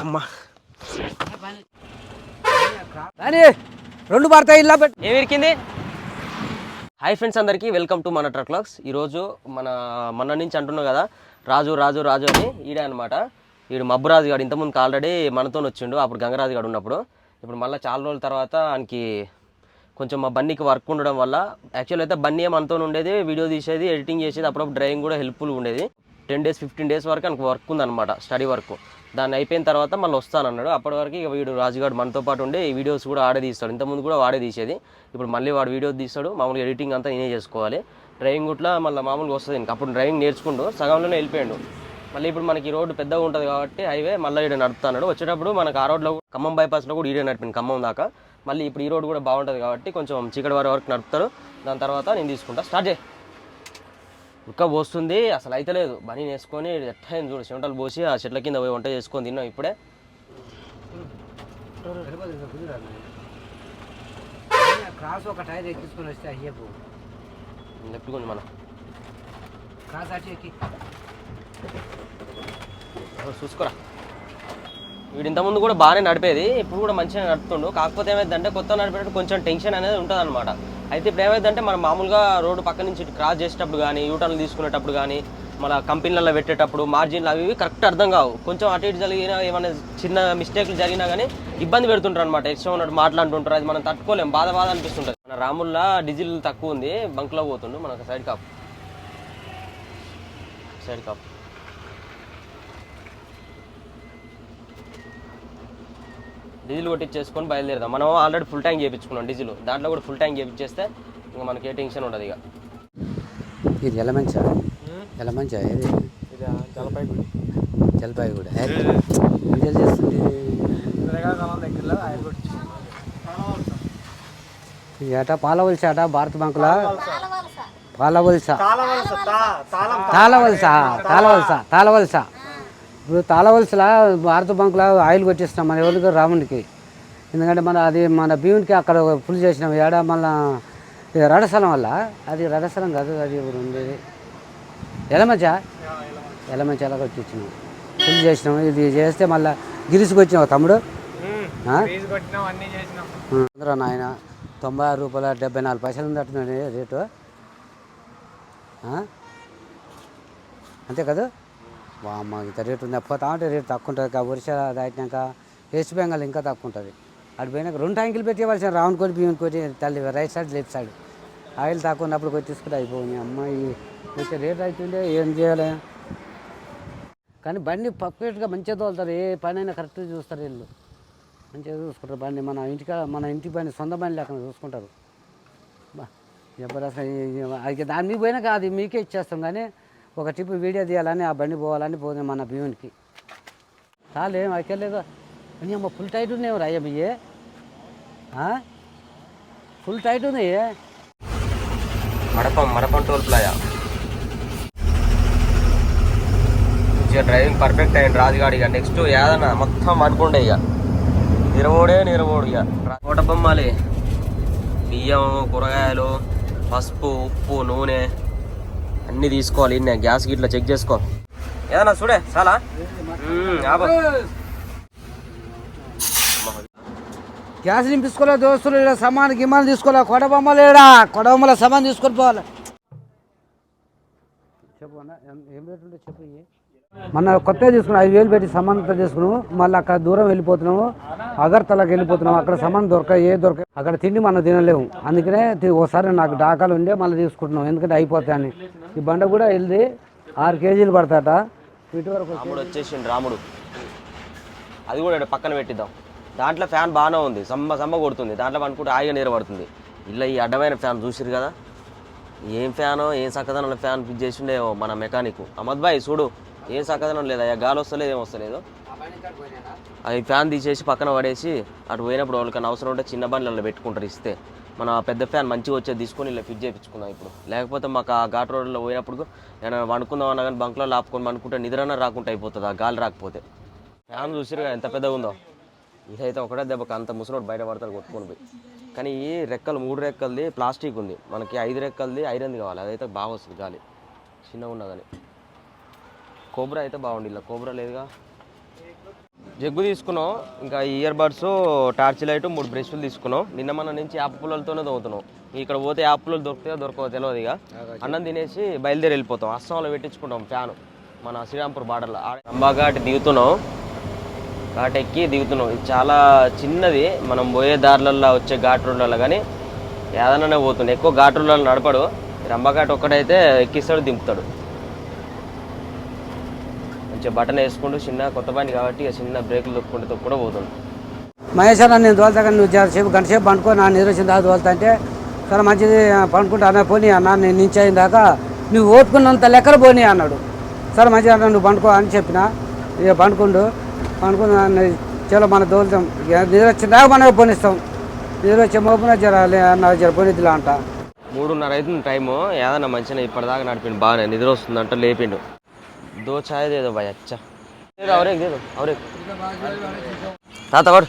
అమ్మా. రెండు పడతాయి ఇలా పెట్టి ఏం ఇరికింది? హాయ్ ఫ్రెండ్స్ అందరికీ వెల్కమ్ టు మన ట్రక్ లాక్స్ ఈరోజు మన మన నుంచి అంటున్నాం కదా రాజు రాజు రాజు అని ఈడే అనమాట వీడు మబ్బు రాజు గాడు ఇంతకుముందుకు ఆల్రెడీ మనతో వచ్చిండు అప్పుడు గంగరాజు గాడు ఉన్నప్పుడు. ఇప్పుడు మళ్ళీ చాలా రోజుల తర్వాత ఆయనకి కొంచెం మా బన్నీకి వర్క్ ఉండడం వల్ల యాక్చువల్ అయితే బన్నీ మనతో ఉండేది వీడియో తీసేది ఎడిటింగ్ చేసేది అప్పుడప్పుడు డ్రైవింగ్ కూడా హెల్ప్ఫుల్ ఉండేది. టెన్ డేస్ ఫిఫ్టీన్ డేస్ వరకు ఆయనకు వర్క్ ఉందన్నమాట స్టడీ వర్క్ దాన్ని అయిపోయిన తర్వాత మళ్ళీ వస్తానన్నాడు. అప్పటి వరకు ఇక వీడు రాజుగాడు మనతో పాటు ఉండే ఈ వీడియోస్ కూడా ఆడే తీస్తాడు. ఇంతకుముందు కూడా వాడే తీసేది. ఇప్పుడు మళ్ళీ వాడు వీడియో తీస్తాడు. మామూలుగా ఎడిటింగ్ అంతా నేనే చేసుకోవాలి. డ్రైవింగ్ కూడా మళ్ళీ మామూలుగా వస్తుంది ఇంకా. అప్పుడు డ్రైవింగ్ నేర్చుకుంటూ సగంలోనే వెళ్ళిపోయాడు. మళ్ళీ ఇప్పుడు మనకి ఈ రోడ్డు పెద్దగా ఉంటుంది కాబట్టి హైవే మళ్ళీ ఈడ నడుపుతున్నాడు. వచ్చేటప్పుడు మనకు ఆ రోడ్లో ఖమ్మం బైపాస్లో కూడా ఈడే నడిపింది ఖమ్మం దాకా. మళ్ళీ ఇప్పుడు ఈ రోడ్డు కూడా బాగుంటుంది కాబట్టి కొంచెం చీకటి వారి వరకు నడుపుతారు. దాని తర్వాత నేను తీసుకుంటా. స్టార్ట్ చేయి. ఉక్క పోస్తుంది అసలు అయితే లేదు. బనీ వేసుకొని ఎట్టయింది చూడు చెమటలు పోసి ఆ చెట్ల కింద పోయి వంట చేసుకొని తిన్నాం ఇప్పుడే. క్రాస్ ఒక టైర్ ఎక్కించుకొని వస్తే అయ్యపు లెఫ్ట్ కొంచెం మనం. క్రాస్ అటు ఎక్కి. చూసుకోరా. వీడు ఇంతకుముందు కూడా బాగానే నడిపేది ఇప్పుడు కూడా మంచిగా నడుపుతుండు. కాకపోతే ఏమైందంటే కొత్త నడిపేటప్పుడు కొంచెం టెన్షన్ అనేది ఉంటుంది అనమాట అయితే ఇప్పుడు ఏమైందంటే మనం మామూలుగా రోడ్డు పక్క నుంచి ఇటు క్రాస్ చేసేటప్పుడు కానీ యూటర్న్లు తీసుకునేటప్పుడు కానీ మన కంపెనీలలో పెట్టేటప్పుడు మార్జిన్లు అవి ఇవి కరెక్ట్ అర్థం కావు. కొంచెం అటు ఇటు జరిగినా ఏమైనా చిన్న మిస్టేక్లు జరిగినా కానీ ఇబ్బంది పెడుతుంటారు అనమాట ఇష్టం ఉన్నట్టు మాట్లాడుతుంటారు. అది మనం తట్టుకోలేం. బాధ బాధ అనిపిస్తుంటుంది. మన రాముల్లా డీజిల్ తక్కువ ఉంది. బంక్లో పోతుండు. మనకు side cap. Side cap. Diesel కొట్టించేసుకొని బయలుదేరదాం. మనం ఆల్రెడీ ఫుల్ ట్యాంక్ చేయించుకున్నాం డీజిల్. దాంట్లో కూడా ఫుల్ ట్యాంక్ చేయించేస్తే ఇంకా మనకి ఏ టెన్షన్ ఉండదు ఇక. ఇది ఎలమంచా ఎలమంచా ఇది జలపాయి కూడా వీడియో చేస్తుంది? ఏట పాలవలస ఆట భారత బ్యాంకులా? పాలవలస. తాళవలస తాళవలస తాళవలస. ఇప్పుడు తాళవలసలా భారత బంకులో ఆయిల్ కొట్టిస్తున్నాం మన ఎవరికి రామునికి ఎందుకంటే మన అది మన భీమునికి అక్కడ ఫుల్ చేసినాం. ఏడ మళ్ళా ఇది రడస్థలం వల్ల. అది రడస్థలం కాదు అది ఇప్పుడు ఉండేది ఎలమంచ ఎలమంచ ఎలా కొట్టించినాం. ఫుల్ చేసినాం. ఇది చేస్తే మళ్ళీ గిరిసుకు వచ్చినావు తమ్ముడు? అందరూ నాయన తొంభై ఆరు రూపాయల డెబ్బై నాలుగు పైసలు ఉందట్టున్నాడు రేటు? అంతే కదా? వామ్మ ఇంత రేటు ఉంది. పోతా ఉంటే రేటు తక్కువ ఉంటుంది ఇక ఒరిసా దాటినాక వెస్ట్ బెంగాల్ ఇంకా తక్కువ ఉంటుంది అటు పోయినాక రెండు ట్యాంకులు పెట్టేవాల్సిన రావుని కోటి బియ్యం కోటి తల్లి right side left side. Oil తక్కువ ఉన్నప్పుడు కొట్టి తీసుకుంటే అయిపోయింది. అమ్మాయి కొంచెం రేట్ అవుతుండే ఏం చేయాలి? కానీ బండి పర్ఫెక్ట్గా మంచిగా తోలుతారు. ఏ పని అయినా కరెక్ట్గా చూస్తారు వీళ్ళు. మంచిగా చూసుకుంటారు బండి. మన ఇంటికి మన ఇంటి బండి సొంత బండి లేకుండా చూసుకుంటారు. బా జబర్దస్త్ అది దాని మీకు పోయినా కాదు మీకే ఇచ్చేస్తాం. కానీ ఒక ట్రిప్ వీడియో తీయాలని ఆ బండి పోవాలని పోతుంది మన భీమునికి. చాలు ఏం అక్కర్లేదు అని అమ్మ ఫుల్ టైట్ ఉన్నాయి రాయ్య బియ్యే ఫుల్ టైట్ ఉన్నాయి మడపం మడపం టోల్ ప్లాయా డ్రైవింగ్ పర్ఫెక్ట్ అయ్యింది రాజుగాడు ఇక. నెక్స్ట్ ఏదన్నా మొత్తం అనుకుండే ఇక. నిరవోడే నిరవోడు ఇక. కోట బొమ్మాలి బియ్యం కూరగాయలు పసుపు ఉప్పు నూనె. అన్నీ తీసుకోవాలి గ్యాస్ గిట్లా చెక్ చేసుకో ఏదన్నా చూడే చాలా? గ్యాస్ నింపించుకోలే దోస్తులు ఇక్కడ సమాన్ గిమాన్ తీసుకోలే కొడబొమ్మ లేడా? కొడబొమ్మల సమాన్ తీసుకొని పోవాలి. చెప్పు ఏం- రేటు ఉంటే చెప్పు మన కొత్తగా తీసుకున్నాం ఐదు వేలు పెట్టి సమానంతో తీసుకున్నాము మళ్ళీ అక్కడ దూరం వెళ్ళిపోతున్నాము అగర్తలకు వెళ్ళిపోతున్నాము. అక్కడ సమానం దొరక ఏ దొరక అక్కడ తిండి మనం తినలేము. అందుకనే ఒకసారి నాకు డాకాలు ఉండే మళ్ళీ తీసుకుంటున్నాం. ఎందుకంటే అయిపోతాయని ఈ బండ కూడా వెళ్ళి ఆరు కేజీలు పడతాట ఇటు వరకు రాముడు వచ్చేసిండు రాముడు. అది కూడా పక్కన పెట్టిద్దాం. దాంట్లో ఫ్యాన్ బాగానే ఉంది. సమ్మ సమ్మ కొడుతుంది. దాంట్లో అనుకుంటే హాయిగా నీరు పడుతుంది. ఇలా ఈ అడ్డమైన ఫ్యాన్ చూసిరు కదా? ఏం ఫ్యానో ఏం చక్కదనం ఫ్యాన్ ఫిట్ చేసిండే మన మెకానిక్. అహ్మద్ భాయ్ చూడు. ఏం సకదనం లేదా గాలి వస్తలేదు ఏం వస్తలేదు. అది ఫ్యాన్ తీసేసి పక్కన పడేసి అటు పోయినప్పుడు వాళ్ళకన్నా అవసరం ఉంటే చిన్న బండ్లలో పెట్టుకుంటారు ఇస్తే. మన పెద్ద ఫ్యాన్ మంచిగా వచ్చేది తీసుకొని ఇలా ఫిట్ చేయించుకున్నాం ఇప్పుడు. లేకపోతే మాకు ఆ ఘాట్ రోడ్లో పోయినప్పుడు ఏమైనా వండుకుందాం అన్నా కానీ బంక్లో లాపుకొని వండుకుంటే నిద్రన రాకుండా అయిపోతుంది ఆ గాలి రాకపోతే. ఫ్యాన్ చూసిరుగా ఎంత పెద్దగా ఉందో. ఇదైతే ఒకటే దెబ్బకి అంత ముసలోడు బయట పడతారు కొట్టుకొని పోయి. కానీ ఈ రెక్కలు మూడు రెక్కలది ప్లాస్టిక్ ఉంది. మనకి ఐదు రెక్కలది ఐరన్ది కావాలి అదైతే బాగా వస్తుంది గాలి. చిన్నగా ఉన్నా కానీ కోబ్రా అయితే బాగుంది ఇలా. కోబ్రా లేదుగా. జగ్గు తీసుకున్నాం. ఇంకా ఇయర్ బడ్స్ టార్చ్ లైట్ మూడు బ్రష్లు తీసుకున్నాం. నిన్న మన నుంచి యాప్ పుల్లలతోనే తవ్వుతున్నాం ఇక్కడ పోతే యాప్ పుల్లలు దొరికితే దొరకవో తెలియదు ఇక. అన్నం తినేసి బయలుదేరి వెళ్ళిపోతాం. అస్సాంలో పెట్టించుకుంటాం ఫ్యాన్. మన శ్రీరాంపూర్ బార్డర్లో. అంబాఘాట్ దిగుతున్నాం. ఘాట్ ఎక్కి దిగుతున్నాం. ఇది చాలా చిన్నది. మనం పోయే దారులలో వచ్చే ఘాట్ రోడ్లలో కానీ ఏదైనా పోతుంది ఎక్కువ ఘాట్ రోడ్లలో నడపడు. రంబఘాట్ ఒక్కడైతే ఎక్కిస్తాడు దింపుతాడు. మంచిగా బటన్ వేసుకుంటూ చిన్న కొత్త బండి కాబట్టి చిన్న బ్రేకులు తొక్కుంటూ తొక్కుకుంటూ పోతుంది మహేష్ అన్న నేను తోలుతా కానీ నువ్వు చాలా సేపు గంట సేపు పండుకో నా నిద్ర వచ్చిన దాకా తోలుతా అంటే సరే మంచిది పండుకుంటా అన్న పోనీ అన్న నేను నుంచి అయిన దాకా నువ్వు ఓపుకున్నంత లెక్కలు పోనీ అన్నాడు. సరే మంచిది అన్న నువ్వు పండుకో అని చెప్పిన. ఇక పండుకుండు. పండుకుని చలో మన తోలుతాం ఇక నిద్ర వచ్చిన దాకా మనమే పోనిస్తాం. నిద్ర వచ్చే మోపున జర అన్న జర పోనిద్దులా అంట. మూడున్నర అవుతుంది టైము. ఏదన్నా మంచిగా ఇప్పటిదాకా నడిపిండు బాగానే. నిద్ర వస్తుందంట లేపిండు. దో ఛాయ్ దేదో భయ్ అచ్చా దేదో అవరేక్ దేదో అవరేక్ తాత వాడు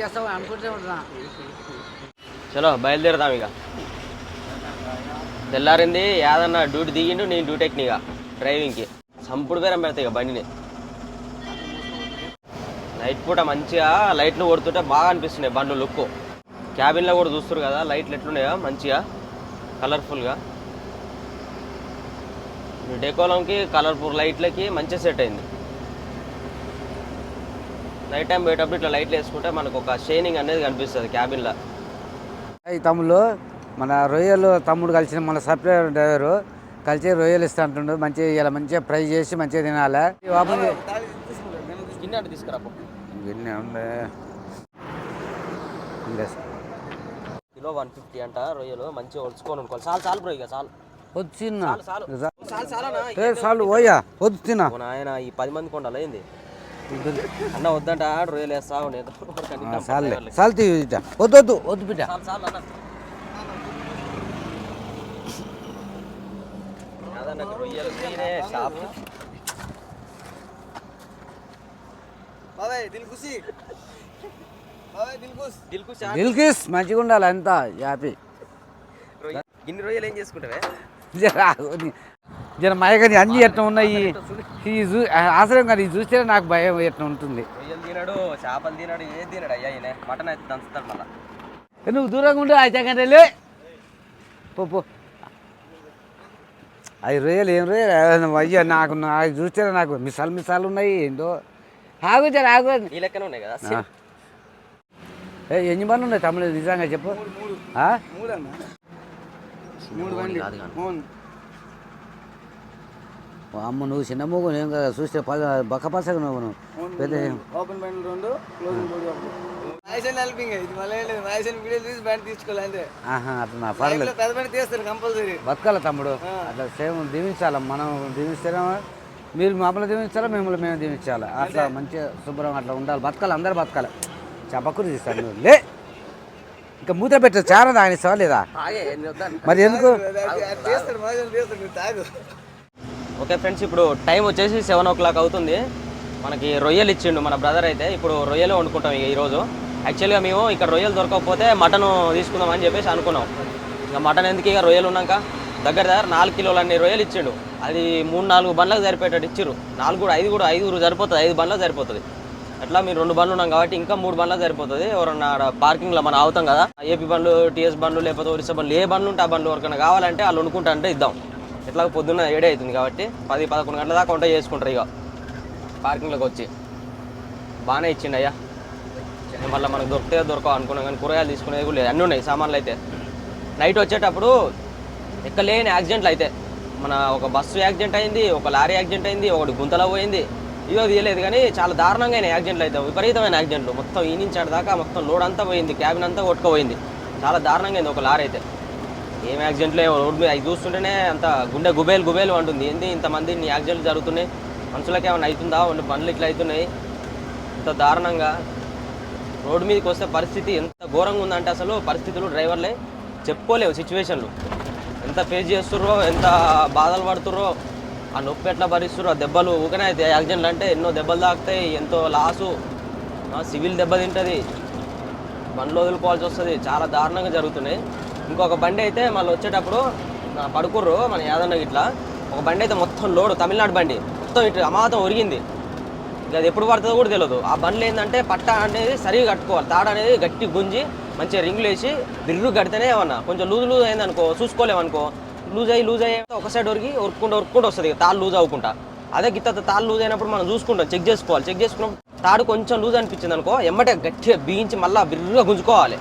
చేస్తావు అనుకుంటే ఉంటున్నా చలో బయలుదేరదాం ఇక తెల్లారింది యాదన్న డ్యూటీ దిగిండు నేను డ్యూటీ ఎక్కిన డ్రైవింగ్కి సంపుడు పేరం పెడతాయి ఇక బండిని. నైట్ పూట మంచిగా లైట్లు కొడుతుంటే బాగా అనిపిస్తున్నాయి బండ్లు లుక్ క్యాబిన్లో కూడా చూస్తారు కదా లైట్లు ఎట్లున్నాయో మంచిగా. కలర్ఫుల్గా. డెకోలంకి కలర్ఫుల్ లైట్లకి మంచిగా సెట్ అయింది. నైట్ టైం పోయేటప్పుడు ఇట్లా లైట్లు వేసుకుంటే మనకు ఒక షైనింగ్ అనేది కనిపిస్తుంది క్యాబిన్లో. ఈ తమ్ముళ్ళు మన రొయ్యలు తమ్ముడు కలిసిన మన సప్లైర్ డ్రైవరు కలిసి రొయ్యలు ఇస్తా అంటుండు. మంచిగా ఇలా మంచిగా ఫ్రై చేసి మంచిగా తినాలి? గిన్నె తీసుకురా. గిన్నె ఉండే కిలో వన్ ఫిఫ్టీ అంట. రొయ్యలు మంచిగా ఒలుచుకొని అనుకోవాలి చాలు చాలు బ్రో ఇక చాలు. నాయన ఈ పది మంది కొండాలి ఏంది? అన్న వద్దంట ఆడు రొయ్యలు వేస్తావు నేను ఒకరికి అన్ని చాలులే డ్రైవర్లకి. చాలు తీ ఇట. వద్దు బిడ్డ. రొయ్యలు దిల్కిస్. మంచిగా ఉండాలి అంతా హ్యాపీ ఇన్ని రొయ్యలు ఏం చేసుకుంటావే? జర మయగని అన్ని ఎట్లా ఉన్నాయి? ఈ చూ ఆశ్రయం కానీ ఇది చూస్తే నాకు భయం ఎట్లా ఉంటుంది. రొయ్యలు తినడు చేపలు తినడు ఏది తినడు? అయ్యా ఈయన. మటన్ అయితే దంచుతాడు మళ్ళా. ఏ, నువ్వు దూరంగా ఉండు అయితే కంటే లే పో పో. అవి రొయ్యలు ఏం రొయ్యలు? అయ్యా నాకు నాకు చూస్తే నాకు మిసాలు మిసాలు ఉన్నాయి ఏంటో ఆగు జర ఆగు. ఈ లెక్కనే ఉన్నాయి కదా. ఏ ఎన్ని బండ్లు ఉన్నాయి తమ్ముడు? నిజంగా చెప్పు. అమ్మ నువ్వు చిన్న మూగు నేను కదా చూస్తే బక్క పసగా నువ్వు. నువ్వు పెద్ద ఓపెన్ బ్యాండ్ రెండు ఏం బతకాల తమ్ముడు. అట్లా సేమ్ దీవించాలి మనం దీవిస్తేనే మీరు మమ్మల్ని దీవించాలా మిమ్మల్ని మేము దీవించాలి? అట్లా మంచిగా శుభ్రం అట్లా ఉండాలి. బతకాలి అందరు బతకాలి. చెప్పకూడదు తీస్తాను లే. ఇంకా మూత పెట్టు చాలా తాగనిస్తావా లేదా. మరి ఎందుకు? ఓకే ఫ్రెండ్స్ ఇప్పుడు టైం వచ్చేసి సెవెన్ ఓ క్లాక్ అవుతుంది. మనకి రొయ్యలు ఇచ్చిండు మన బ్రదర్ అయితే. ఇప్పుడు రొయ్యలు వండుకుంటాం ఇక ఈరోజు. యాక్చువల్గా మేము ఇక్కడ రొయ్యలు దొరకకపోతే మటన్ తీసుకుందాం అని చెప్పేసి అనుకున్నాం. ఇంకా మటన్ ఎందుకు ఇక రొయ్యలు ఉన్నాక? దగ్గర దగ్గర నాలుగు కిలోలు అన్ని రొయ్యలు ఇచ్చిండు. అది మూడు నాలుగు బండ్లకు సరిపోయేటట్టు ఇచ్చిర్రు. నాలుగు కూడా ఐదు కూడా ఐదుగురు సరిపోతుంది ఐదు బండ్లకు సరిపోతుంది. అట్లా మీరు రెండు బండ్లు ఉన్నాం కాబట్టి ఇంకా మూడు బండ్లు సరిపోతుంది. ఎవరన్నా పార్కింగ్లో మనం అవుతాం కదా ఏపీ బండ్లు టీఎస్ బండ్లు లేకపోతే ఒరిస్సా బండ్లు ఏ బండ్లు ఉంటే ఆ బండ్లు ఎవరికైనా కావాలంటే వాళ్ళు వండుకుంటా అంటే ఇద్దాం. ఎట్లా పొద్దున్న ఏడే అవుతుంది కాబట్టి పది పదకొండు గంటల దాకా వంట చేసుకుంటారు ఇక పార్కింగ్లోకి వచ్చి. బాగానే ఇచ్చిండు అయ్యా. మళ్ళీ మనకు దొరికితే దొరకవు అనుకున్నాం కానీ కూరగాయలు తీసుకునేది కూడా లేదు. అన్నీ ఉన్నాయి సామాన్లు అయితే. నైట్ వచ్చేటప్పుడు ఎక్కలేని యాక్సిడెంట్లు అయితే. మన ఒక బస్సు యాక్సిడెంట్ అయింది ఒక లారీ యాక్సిడెంట్ అయింది ఒకటి గుంతలో పోయింది. ఇదో తీయలేదు కానీ చాలా దారుణంగా అయినాయి యాక్సిడెంట్లు అయితే. విపరీతమైన యాక్సిడెంట్లు. మొత్తం ఈ నుంచి ఆడ దాకా మొత్తం లోడ్ అంతా పోయింది క్యాబిన్ అంతా కొట్టుకుపోయింది. చాలా దారుణంగా అయింది ఒక లారీ అయితే. ఏం యాక్సిడెంట్లు ఏమో రోడ్ మీద అవి చూస్తుంటేనే అంత గుండె గుబేలు గుబేలు అంటుంది. ఏంది ఇంతమంది యాక్సిడెంట్లు జరుగుతున్నాయి? మనుషులకి ఏమైనా అవుతుందా? కొన్ని పనులు ఇట్లా అవుతున్నాయి? ఇంత దారుణంగా. రోడ్డు మీదకి వస్తే పరిస్థితి ఎంత ఘోరంగా ఉందంటే అసలు పరిస్థితులు డ్రైవర్లే చెప్పుకోలేవు సిచ్యువేషన్లు. ఎంత ఫేస్ చేస్తుర్రో ఎంత బాధలు పడుతుర్రో ఆ నొప్పి ఎట్లా భరిస్తారు ఆ దెబ్బలు ఊకనే అయితే యాక్సిడెంట్లు అంటే ఎన్నో దెబ్బలు తాకుతాయి ఎంతో లాసు. సివిల్ దెబ్బ తింటుంది బండ్లు వదులుకోవాల్సి వస్తుంది చాలా దారుణంగా జరుగుతున్నాయి. ఇంకొక బండి అయితే మళ్ళీ వచ్చేటప్పుడు పడుకుర్రు మన యాదన్న ఇట్లా ఒక బండి అయితే మొత్తం లోడు తమిళనాడు బండి. మొత్తం ఇటు అమాతం ఒరిగింది. ఇక అది ఎప్పుడు పడుతుందో కూడా తెలియదు ఆ బండ్లు ఏంటంటే పట్ట అనేది సరిగా కట్టుకోవాలి. తాడు అనేది గట్టి గుంజి మంచిగా రింగులు వేసి బిర్రు కడితేనే ఏమన్నా. కొంచెం లూజు లూజ్ అయిందనుకో చూసుకోలేమనుకో లూజ్ అయ్యి లూజ్ అయ్యే ఒక సైడ్ ఒరికి ఉరుక్కుంటూ ఉరుక్కుంటూ వస్తుంది తాళ్ళు లూజ్ అవ్వకుండా. అదే గిత్త తాళ్ళు లూజ్ అయినప్పుడు మనం చూసుకుంటాం చెక్ చేసుకోవాలి. చెక్ చేసుకున్నప్పుడు తాడు కొంచెం లూజ్ అనిపించింది అనుకో ఎమ్మటే గట్టిగా బీయించి మళ్ళీ బిర్రుగా గుంజుకోవాలి.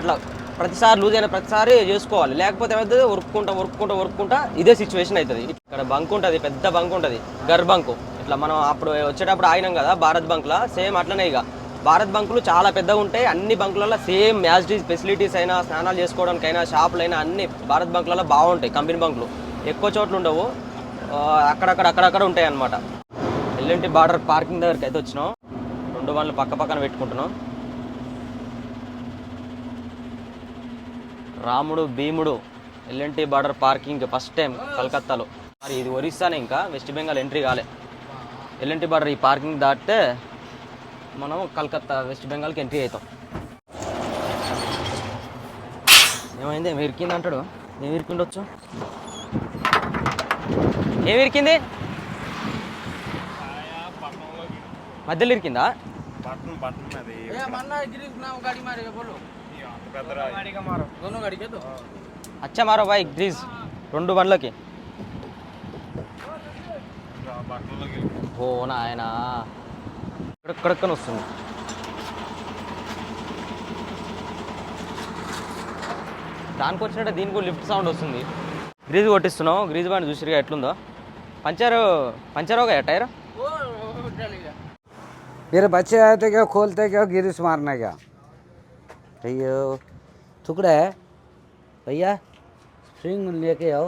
అట్లా ప్రతిసారి లూజ్ అయిన ప్రతిసారి చేసుకోవాలి. లేకపోతే ఏమవుతుంది? ఉరుక్కుంటా ఉరుక్కుంటా ఉరుక్కుంటా ఇదే సిచ్యువేషన్ అవుతుంది. ఇక్కడ బంక్ ఉంటుంది పెద్ద బంక్ ఉంటుంది గర్ బంకు. ఇట్లా మనం అప్పుడు వచ్చేటప్పుడు ఆగినాం కదా భారత్ బంక్లో సేమ్ అట్లనే ఇక. భారత్ బంకులు చాలా పెద్దగా ఉంటాయి. అన్ని బంకులలో సేమ్ మ్యాచ్డీస్ ఫెసిలిటీస్ అయినా స్నానాలు చేసుకోవడానికైనా షాపులైనా అన్ని భారత్ బంకులలో బాగుంటాయి కంపెనీ బంకులు. ఎక్కువ చోట్ల ఉండవు. అక్కడక్కడ అక్కడక్కడ ఉంటాయి అనమాట ఎల్ఎన్టీ బార్డర్ పార్కింగ్ దగ్గరికి అయితే వచ్చినాం. రెండు బండ్లు పక్క పక్కన పెట్టుకుంటున్నాం. రాముడు భీముడు LNT border parking first time కలకత్తాలో. మరి ఇది ఒరిస్సానే ఇంకా. వెస్ట్ బెంగాల్ ఎంట్రీ కాలే. ఎల్ఎన్టీ బార్డర్ ఈ పార్కింగ్ దాటితే మనం కలకత్తా వెస్ట్ బెంగాల్కి ఎంట్రీ అవుతాం. ఏమైంది? ఏమి ఇరికింది అంటాడు? ఏమి ఇరికిండొచ్చు? ఏమి ఇరికింది? మధ్యలో ఇరికిందా? అచ్చా మారో బాయ్ గ్రీజ్ రెండు బండ్లకి. ఓ నాయనా. ఇక్కడెక్కడెక్కని వస్తుంది దానికి వచ్చినట్టే దీనికి కూడా లిఫ్ట్ సౌండ్ వస్తుంది గ్రీజ్ కొట్టిస్తున్నావు గ్రీజ్ బండి చూసిరిగా ఎట్లుందో పంచరు పంచర్ ఒక టైర్ वो वो डालेगा मेरे बच्चे आए थे क्या खोलते क्या गिरीश मारने क्या अयो टुकड़ा है भैया स्ट्रिंग लेके आओ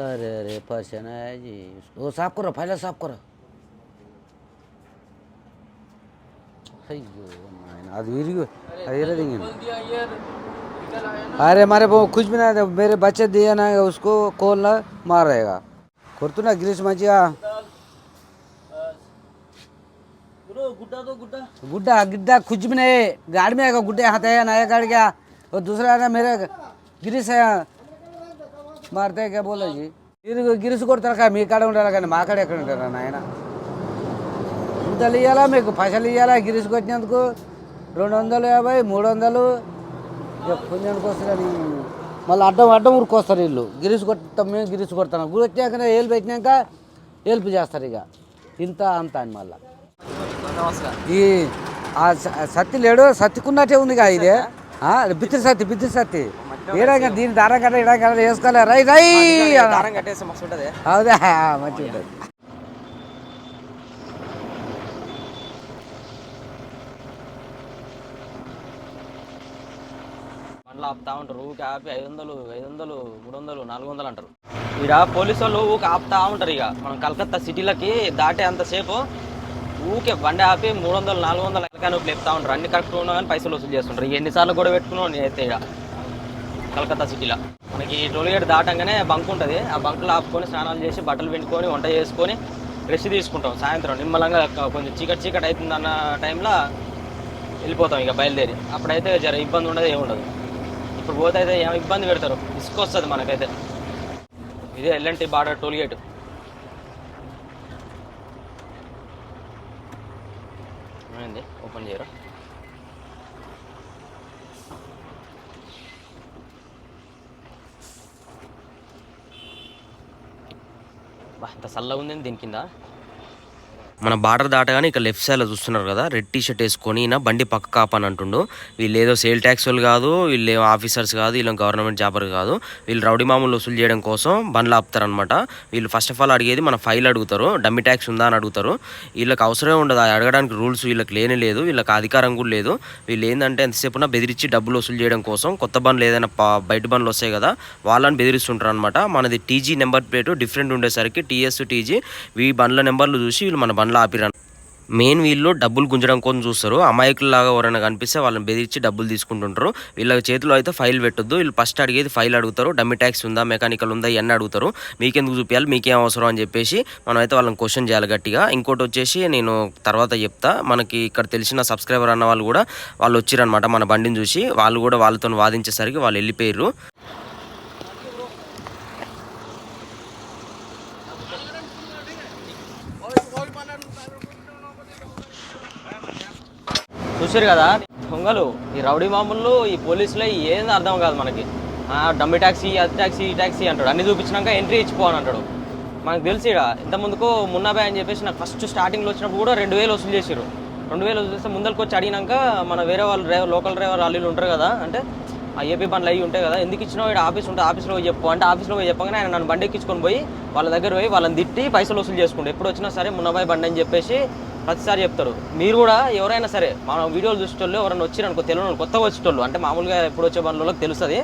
अरे अरे पसीना है जी वो साफ करो पहले साफ करो अयो नायना, అది విరిగి అది విరదింగింది खोल दिया ये निकल आया ना अरे हमारे वो कुछ भी नहीं मेरे बच्चे दिए ना उसको खोलना मार रहेगा కొడుతున్నా గిరీష్ మంచిగా గుడ్డ గుడ్డ गुड्डा गिड्डा कुछ भी नहीं गाड़ी में आएगा गुड्डे हाथ है नया गाड़ी क्या और दूसरा है ना मेरे గిరీష్ మారితే क्या बोलो जी గిరి గిరీష్ కొడతారు కదా మీ కాడ ఉండాలి కానీ మా కాడ ఎక్కడ ఉంటారా నాయన ఇంతలు ఇవ్వాలా మీకు పైసలు ఇవ్వాలా గిరీష్కి వచ్చినందుకు రెండు వందలు యాభై మూడు వందలు పుణ్యానికి వస్తారని మళ్ళీ అడ్డం అడ్డం ఊరుకొస్తారు వీళ్ళు. గిరీష్ కొడతాం మేము గిరీష్ కొడతాం గుడి వచ్చాక ఏళ్ళు పెట్టినాక ఏల్పు చేస్తారు ఇక ఇంత అంత అని మళ్ళీ. ఈ సత్తి లేడు సత్తికున్నట్టే ఉందిగా ఇది. ఆ, బిత్తిరి సత్తి బిత్తిరి సత్తి. ఏడాక దీని దారం కట్ట ఇడా కట్ట వేసుకోలే రై రై దారం కట్టేస్తే మస్తు ఉంటుంది. అవుదా? మంచిగా ఉంటుంది ఆపుతా ఉంటారు. ఊకి ఆపి ఐదు వందలు ఐదు వందలు మూడు వందలు నాలుగు వందలు అంటారు. ఇక్కడ పోలీసు వాళ్ళు ఊకి ఆపుతా ఉంటారు ఇక. మనం కలకత్తా సిటీలకి దాటే అంతసేపు ఊకే బండి ఆపి మూడు వందలు నాలుగు వందలు ఎలకాని లేపుతా ఉంటారు. అన్ని కరెక్ట్ ఉన్నా కానీ పైసలు వసూలు చేస్తుంటారు. ఇక ఎన్నిసార్లు కూడా పెట్టుకున్నావు నేనైతే ఇక. కలకత్తా సిటీలో. మనకి టోల్గేట్ దాటంగానే బంక్ ఉంటుంది. ఆ బంకులో ఆపుకొని స్నానాలు చేసి బట్టలు పిండుకొని వంట చేసుకొని రెస్ట్ తీసుకుంటాం సాయంత్రం. నిమ్మలంగా కొంచెం చీకటి చీకటి అవుతుంది అన్న టైంలో వెళ్ళిపోతాం ఇక బయలుదేరి. అప్పుడైతే జర ఇబ్బంది ఉండదు ఏముండదు. ఇప్పుడు పోతే అయితే ఏం ఇబ్బంది పెడతారు. ఇసుక వస్తుంది మనకైతే. ఇదే ఎల్ఎన్టీ బార్డర్ టోల్ గేట్. ఏమైంది? ఓపెన్ చేయరు? బా చల్లగా ఉంది దీని కింద? మన బార్డర్ దాటగానే ఇక్కడ లెఫ్ట్ సైడ్లో చూస్తున్నారు కదా రెడ్ టీ షర్ట్ వేసుకొని ఈయన బండి పక్క కాపని అంటుండు. వీళ్ళు ఏదో సేల్ ట్యాక్స్ వాళ్ళు కాదు వీళ్ళు ఆఫీసర్స్ కాదు వీళ్ళు గవర్నమెంట్ జాబర్ కాదు. వీళ్ళు రౌడీ మామూలు వసూలు చేయడం కోసం బండ్లు ఆపుతారనమాట వీళ్ళు ఫస్ట్ ఆఫ్ ఆల్ అడిగేది మన ఫైల్ అడుగుతారు డమ్మి ట్యాక్స్ ఉందా అని అడుగుతారు. వీళ్ళకి అవసరమే ఉండదు అది అడగడానికి రూల్స్ వీళ్ళకి లేనే లేదు వీళ్ళకి అధికారం కూడా లేదు. వీళ్ళు ఏంటంటే ఎంతసేపున బెదిరించి డబ్బులు వసూలు చేయడం కోసం కొత్త బండ్లు ఏదైనా బయట బండ్లు వస్తాయి కదా వాళ్ళని బెదిరిస్తుంటారు అనమాట మనది టీజీ నెంబర్ ప్లేట్ డిఫరెంట్ ఉండేసరికి టీఎస్ టీజీ ఈ బండ్ల నెంబర్లు చూసి వీళ్ళు మన బండ్ల ఆపిరన్ మెయిన్ వీళ్ళు డబ్బులు గుంజడం కోసం చూస్తారు. అమాయకుల్లాగా ఎవరైనా కనిపిస్తే వాళ్ళని బెదిరించి డబ్బులు తీసుకుంటుంటారు. వీళ్ళ చేతిలో అయితే ఫైల్ పెట్టొద్దు. వీళ్ళు ఫస్ట్ అడిగేది ఫైల్ అడుగుతారు. డమ్మి ట్యాక్స్ ఉందా? మెకానికల్ ఉందా? ఇవన్నీ అడుగుతారు. మీకెందుకు చూపించాలి మీకేం అవసరం అని చెప్పేసి మనం అయితే వాళ్ళని క్వశ్చన్ చేయాలి గట్టిగా. ఇంకోటి వచ్చేసి నేను తర్వాత చెప్తా. మనకి ఇక్కడ తెలిసిన సబ్స్క్రైబర్ అన్న వాళ్ళు కూడా వాళ్ళు వచ్చారనమాట మన బండిని చూసి. వాళ్ళు కూడా వాళ్ళతో వాదించేసరికి వాళ్ళు వెళ్ళిపోయారు చూసారు కదా? దొంగలు. ఈ రౌడీ మామూలు ఈ పోలీసులు ఏం అర్థం కాదు మనకి. డమ్మి ట్యాక్సీ అది ట్యాక్సీ ఈ ట్యాక్సీ అంటాడు. అన్ని చూపించినాక ఎంట్రీ ఇచ్చిపో అంటాడు. మనకు తెలిసి ఇక ఇంత ముందుకు మున్నాబాయ్ అని చెప్పేసి నాకు ఫస్ట్ స్టార్టింగ్లో వచ్చినప్పుడు కూడా రెండు వేలు వసూలు చేసారు రెండు వేలు వసూలు చేస్తే ముందరికి వచ్చి అడిగినాక మన వేరే వాళ్ళు డ్రైవర్ లోకల్ డ్రైవర్ వాళ్ళు ఉంటారు కదా అంటే ఆ ఏపీ బండ్లు అవి ఉంటాయి కదా ఎందుకు ఇచ్చినావు ఇక్కడ ఆఫీస్ ఉంటే ఆఫీస్లో పోయి చెప్పు. అంటే ఆఫీస్లో పోయి చెప్పగానే ఆయన నన్ను బండి ఎక్కించుకొని పోయి వాళ్ళ దగ్గర పోయి వాళ్ళని తిట్టి పైసలు వసూలు చేసుకుంటే ఎప్పుడు వచ్చినా సరే మున్నాబాయ్ బండి అని చెప్పేసి ప్రతిసారి చెప్తారు. మీరు కూడా ఎవరైనా సరే మన వీడియోలు చూసేటోళ్ళు ఎవరైనా వచ్చిరనుకో తెలియని వాళ్ళు కొత్తగా వచ్చేటోళ్ళు అంటే మామూలుగా ఎప్పుడు వచ్చే బండ్లలో తెలుస్తుంది.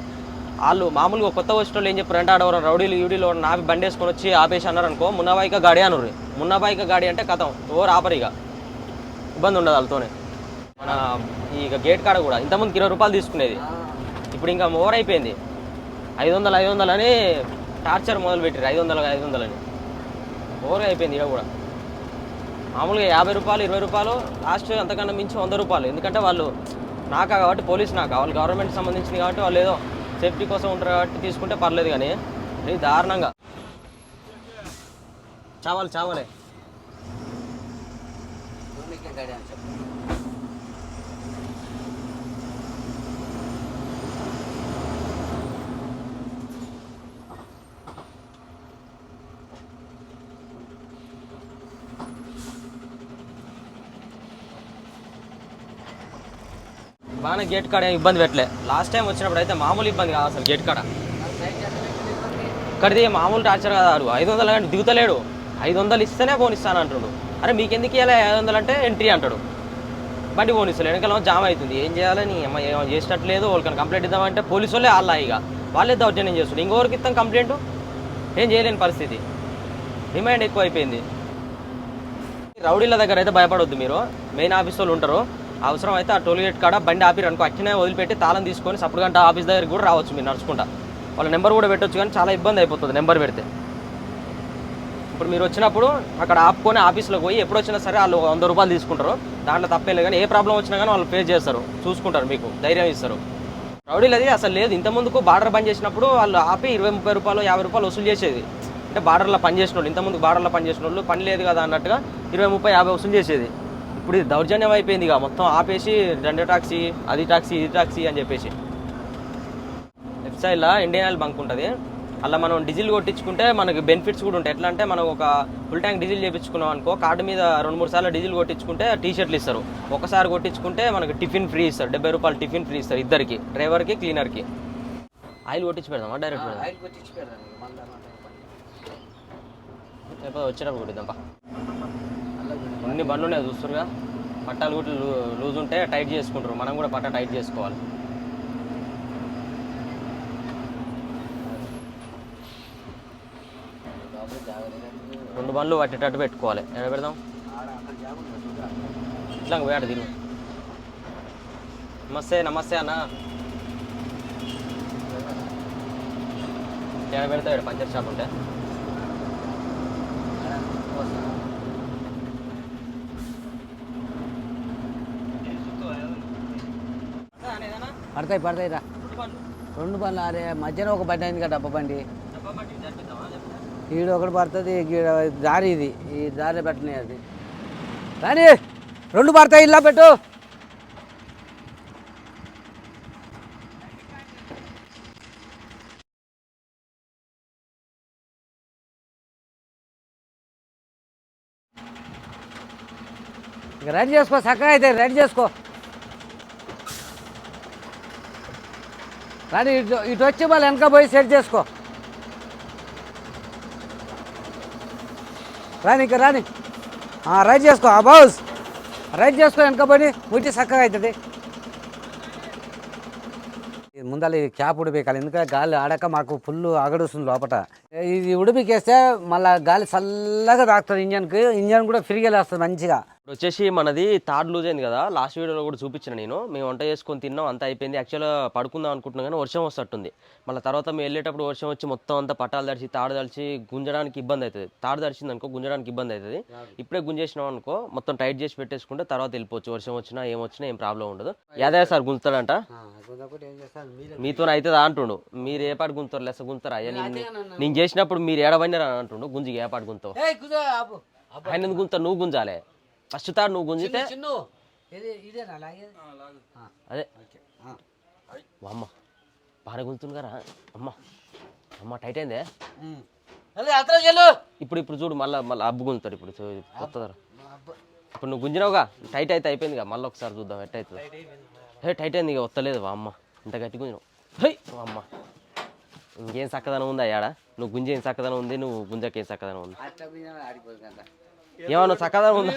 వాళ్ళు మామూలుగా కొత్త వచ్చేటోళ్ళు ఏం చెప్పారంటే ఆడవరం రౌడీలు యూడీలు నావి బండి వేసుకొని వచ్చి ఆపేసి అన్నారు అనుకో మున్నాబాయిక గాడి అన్నారు మున్నాబాయిక గాడి అంటే కథం. ఓవర్ ఆపరిగా ఇక. ఇబ్బంది ఉండదు వాళ్ళతోనే. మన ఈ గేట్ కాడ కూడా ఇంతకుముందు ఇరవై రూపాయలు తీసుకునేది. ఇప్పుడు ఇంకా ఓవర్ అయిపోయింది. ఐదు వందలు ఐదు వందలు అని టార్చర్ మొదలు పెట్టారు ఐదు వందలు ఐదు వందలు అని. ఓవర్ అయిపోయింది ఇక కూడా. మామూలుగా యాభై రూపాయలు ఇరవై రూపాయలు లాస్ట్ అంతకన్నా మించి వంద రూపాయలు. ఎందుకంటే వాళ్ళు నాకా కాబట్టి పోలీస్ నాకా. వాళ్ళు గవర్నమెంట్ సంబంధించింది కాబట్టి వాళ్ళు ఏదో సేఫ్టీ కోసం ఉంటారు కాబట్టి తీసుకుంటే పర్లేదు కానీ ఇది దారుణంగా. చావాలి చావాలే. బాగానే గేట్ కాడ ఏం ఇబ్బంది పెట్టలే. లాస్ట్ టైం వచ్చినప్పుడు అయితే మామూలు ఇబ్బంది కాదు అసలు గేట్ కాడ. ఇక్కడిది మామూలు టార్చర్ కదా ఆడు. ఐదు వందలు అంటే దిగుతలేడు. ఐదు వందలు ఇస్తేనే పోనిస్తాను అంటున్నాడు అరే మీకు ఎందుకు ఐదు వందలు అంటే ఎంట్రీ అంటాడు. బండి పోనిస్తలే వెనకాల జామ్ అవుతుంది. ఏం చేయాలని ఏమో చేసినట్లేదు. వాళ్ళకి కంప్లైంట్ ఇద్దామంటే పోలీసు వాళ్ళే వాళ్ళ ఇక. వాళ్ళే దౌర్జన్యం చేస్తుంది ఇంకొకరికి ఇస్తాం కంప్లైంట్ ఏం చేయలేని పరిస్థితి. డిమాండ్ ఎక్కువ అయిపోయింది రౌడీల దగ్గర అయితే భయపడొద్దు మీరు. మెయిన్ ఆఫీస్ వాళ్ళు ఉంటారు. అవసరం అయితే ఆ టోల్గేట్ కాడ బండి ఆపిరనుకో అనుకో వదిలిపెట్టి తాళం తీసుకొని సప్పుడు గంట ఆఫీస్ దగ్గర కూడా రావచ్చు మీరు నడుచుకుంటా. వాళ్ళ నెంబర్ కూడా పెట్టొచ్చు కానీ చాలా ఇబ్బంది అయిపోతుంది నెంబర్ పెడితే. ఇప్పుడు మీరు వచ్చినప్పుడు అక్కడ ఆపుకొని ఆఫీస్లోకి పోయి ఎప్పుడు వచ్చినా సరే వాళ్ళు వంద రూపాయలు తీసుకుంటారు. దాంట్లో తప్పేలేదు కానీ ఏ ప్రాబ్లం వచ్చినా కానీ వాళ్ళు ఫేస్ చేస్తారు. చూసుకుంటారు మీకు ధైర్యం ఇస్తారు. రౌడీలు అది అసలు లేదు. ఇంత ముందుకు బార్డర్ బంద్ చేసినప్పుడు వాళ్ళు ఆపి ఇరవై ముప్పై రూపాయలు యాభై రూపాయలు వసూలు చేసేది. అంటే బార్డర్లో పని చేసిన వాళ్ళు ఇంతకుముందు బార్డర్లో పని చేసిన వాళ్ళు పని లేదు కదా అన్నట్టుగా ఇరవై ముప్పై యాభై వసూలు చేసేది. ఇప్పుడు ఇది దౌర్జన్యం అయిపోయింది ఇక. మొత్తం ఆపేసి రెండు టాక్సీ అది టాక్సీ ఇది టాక్సీ అని చెప్పేసి. లెఫ్ట్ సైడ్లో ఇండియన్ ఆయిల్ బంక్ ఉంటుంది. అలా మనం డీజిల్ కొట్టించుకుంటే మనకి బెనిఫిట్స్ కూడా ఉంటాయి. ఎట్లా అంటే మనం ఒక ఫుల్ ట్యాంక్ డీజిల్ చేయించుకున్నాం అనుకో కార్డు మీద రెండు మూడు సార్లు డీజిల్ కొట్టించుకుంటే టీ షర్ట్లు ఇస్తారు. ఒకసారి కొట్టించుకుంటే మనకి టిఫిన్ ఫ్రీ ఇస్తారు. డెబ్బై రూపాయలు టిఫిన్ ఫ్రీ ఇస్తారు ఇద్దరికి డ్రైవర్కి క్లీనర్కి. ఆయిల్ కొట్టించి పెడదామా? డైరెక్ట్ పెడదాం లేకపోతే వచ్చేటప్పుడు కొట్టిద్దాంపా అన్ని బండ్లు ఉన్నాయి చూస్తురుగా పట్టాలు కూడా లూజ్ ఉంటే టైట్ చేసుకుంటారు. మనం కూడా పట్ట టైట్ చేసుకోవాలి. రెండు బండ్లు పట్టేటట్టు పెట్టుకోవాలి. ఎక్కడ పెడదాం? ఇట్లా పోయాడు తిరుగు నమస్తే నమస్తే అన్న. ఎక్కడ పెడతాడు పంచర్ షాప్ ఉంటే. పడతాయి పడతాయి రా రెండు బండ్లు అరే మధ్యలో ఒక బండి అయింది కదా డబ్బా బండి. ఈడు ఒకటి పడుతుంది దారి ఇది ఈ దారి పెట్టినాయి అది. కానీ రెండు పడతాయి ఇలా పెట్టు. రెడీ చేసుకో చక్కగా అయితే రెడీ చేసుకో. రాని ఇటు ఇటు వచ్చి మళ్ళీ వెనక పోయి సెట్ చేసుకో. రాని ఇంకా రాని. రైట్ చేసుకో ఆ బౌస్ రైట్ చేసుకో వెనక పోయి ముట్టి చక్కగా అవుతుంది. ముందర ఈ క్యాప్ ఉడిపేయాలి ఎందుకంటే గాలి ఆడక మాకు ఫుల్ ఆగడుస్తుంది లోపల ఇది ఉడిపికేస్తే మళ్ళీ గాలి చల్లగా తాకుతుంది ఇంజన్కి. ఇంజన్ కూడా ఫ్రీగా లేస్తుంది మంచిగా. వచ్చేసి మనది థర్డ్ లూజ్ అయింది కదా. లాస్ట్ వీడియోలో కూడా చూపించిన నేను. మేము వంట చేసుకొని తిన్నాం అంతా అయిపోయింది. యాక్చువల్గా పడుకుందాం అనుకుంటున్నాం కానీ వర్షం వస్తట్టుంది. మళ్ళీ తర్వాత మేము వెళ్ళేటప్పుడు వర్షం వచ్చి మొత్తం అంతా పట్టాలు తడిచి తాడు తడిచి గుంజడానికి ఇబ్బంది అవుతుంది. తాడు తడిచింది అనుకో గుంజడానికి ఇబ్బంది అవుతుంది. ఇప్పుడే గుంజేసినాం అనుకో మొత్తం టైట్ చేసి పెట్టేసుకుంటే తర్వాత వెళ్ళిపోవచ్చు. వర్షం వచ్చినా ఏం వచ్చినా ఏం ప్రాబ్లం ఉండదు. యాదయ్య సార్ గుంజుతాడంట? మీతో అవుతుందా అంటుండు. మీరు ఏ పాటు గుంతారు లెస్స గుంతారా అయ్యా నేను చేసినప్పుడు మీరు ఏడబడినారు అని అంటుండు. గుంజికి ఏ పాటు గుంతావు ఆయన గుంజుతా నువ్వు గుంజాలి. ఫస్ట్ తాడు నువ్వు గుంజితే చిన్ను ఇది ఇదేనా? లాగేది? ఆ, అదే. ఓకే. ఆ. అమ్మ బాగా గుంజుతుంది కదా అమ్మ. అమ్మ టైట్ అయిందే? ఇప్పుడు ఇప్పుడు చూడు మళ్ళీ మళ్ళీ అబ్బు గుంజుతాడు ఇప్పుడు. చూ- కొత్తదా ఇప్పుడు నువ్వు గుంజినావుగా? టైట్ అయితే అయిపోయిందిగా. మళ్ళీ ఒకసారి చూద్దాం ఎట్ అవుతుంది. హే టైట్ అయింది ఇక వస్తలేదు వా అమ్మ ఇంత గట్టి గుంజినావు. హై! వా అమ్మ ఇంకేం చక్కదనం ఉందా యాడ? నువ్వు గుంజి ఏం చక్కదనం ఉంది? నువ్వు గుంజకేం చక్కదనం ఉంది? ఏమన్నా చక్కదనం ఉందా?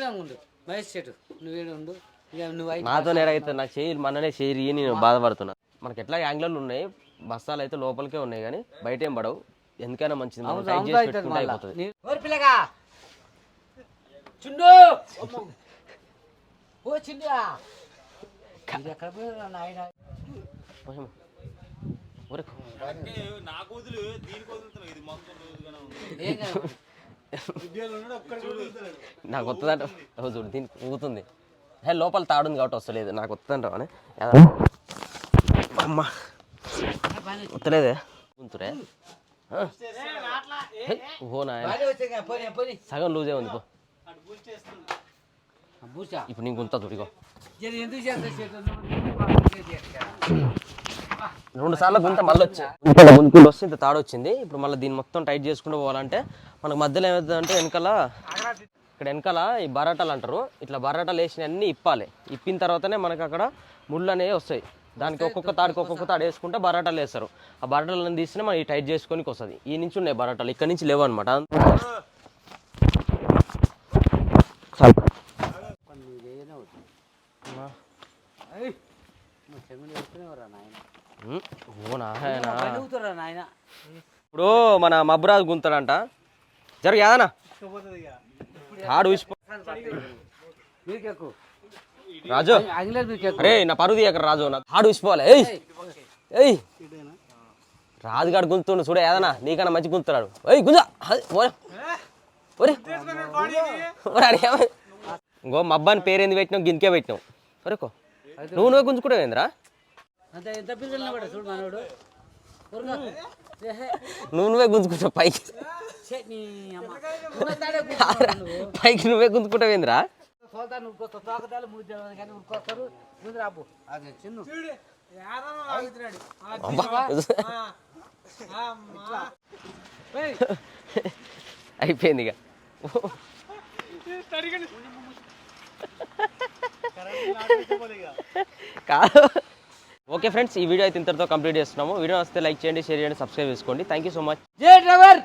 మహేష్ చెట్టు. నువ్వు అయితే నాతో నేడైతే నాకు చేయి మననే చేయి నేను బాధపడుతున్నా. మనకి ఎట్లా యాంగ్లర్లు ఉన్నాయి బస్తాలు అయితే లోపలికే ఉన్నాయి కానీ బయట ఏం పడవు. ఎందుకైనా మంచిది మనం టైట్ చేసి పెట్టుకుంటే అయిపోతుంది. ఓరి పిల్లగా! చుండు! ఓ చిండుగా ఇది. నాకు వదులు దీనికి వదులుతున్నావు మొత్తం రోజుగానే ఉంది. నాకు వస్తుందంట. చూడు దీనికి ఊగుతుంది. హే లోపల తాడుంది కాబట్టి వస్తలేదు. నాకు వస్తుందంట అని అమ్మ. వస్తలేదే? గుంతురే ఆ. హే, ఓ నాయన. బాగానే వచ్చాయి కదా, పోనీ, పోనీ. సగం లూజే ఉంది పో. ఇప్పుడు నీకు గుంత చూడిగో రెండు సార్లు గుంత మళ్ళీ వచ్చాయి గుంతులు వస్తే ఇంత తాడు వచ్చింది. ఇప్పుడు మళ్ళీ దీన్ని మొత్తం టైట్ చేసుకుంటూ పోవాలంటే మనకు మధ్యలో ఏమవుతుందంటే వెనకాల ఇక్కడ వెనకాల ఈ బరాటాలు అంటారు. ఇట్లా బరాటాలు వేసిన అన్ని ఇప్పాలి. ఇప్పిన తర్వాతనే మనకు అక్కడ ముళ్ళు అనేవి వస్తాయి. దానికి ఒక్కొక్క తాడికి ఒక్కొక్క తాడు వేసుకుంటే బరాటాలు వేస్తారు. ఆ బరాటాలను తీసినా మనం ఈ టైట్ చేసుకోనికి వస్తుంది. ఈ నుంచి ఉన్నాయి బరాటాలు. ఇక్కడ నుంచి లేవు అనమాట ఓ నాయనా అడుగుతారా నాయన. ఇప్పుడు మన మబ్బురాజు గుంతాడంట. జరు యాదనా? ఊసిపో ఎక్కువ రాజు. అరే నా పరువు తీయక రాజు నా తాడు ఊసిపోవాలి ఏయ్. ఏయ్. రాజుగాడు గుంతుండు చూడే ఏదన్నా నీకన్నా మంచి గుంతున్నాడు ఏయ్ గుంజ. ఇంకో మబ్బాని పేరేంది పెట్టినావు? గింతికే పెట్టినావు. ఒరేకో నువ్వు నువ్వే గుంజుకుంటావు ఏంద్రా అంత ఎంత పిల్లలు పడ చూడు మనోడు? నువ్వు నువ్వే గుంజుకుంటావు పైకి. పైకి నువ్వే గుంజుకుంటావు ఏంద్రా నువ్వు మూడు కానీ ఉరుకొస్తారు. ముందు రాబు అది చిన్ను. అయిపోయింది ఇక. కాదు. ఓకే ఫ్రెండ్స్ ఈ వీడియో అయితే ఇంతటితో కంప్లీట్ చేస్తున్నాము. వీడియో వస్తే లైక్ చేయండి షేర్ చేయండి సబ్స్క్రైబ్ చేసుకోండి. Thank you so much Jai driver!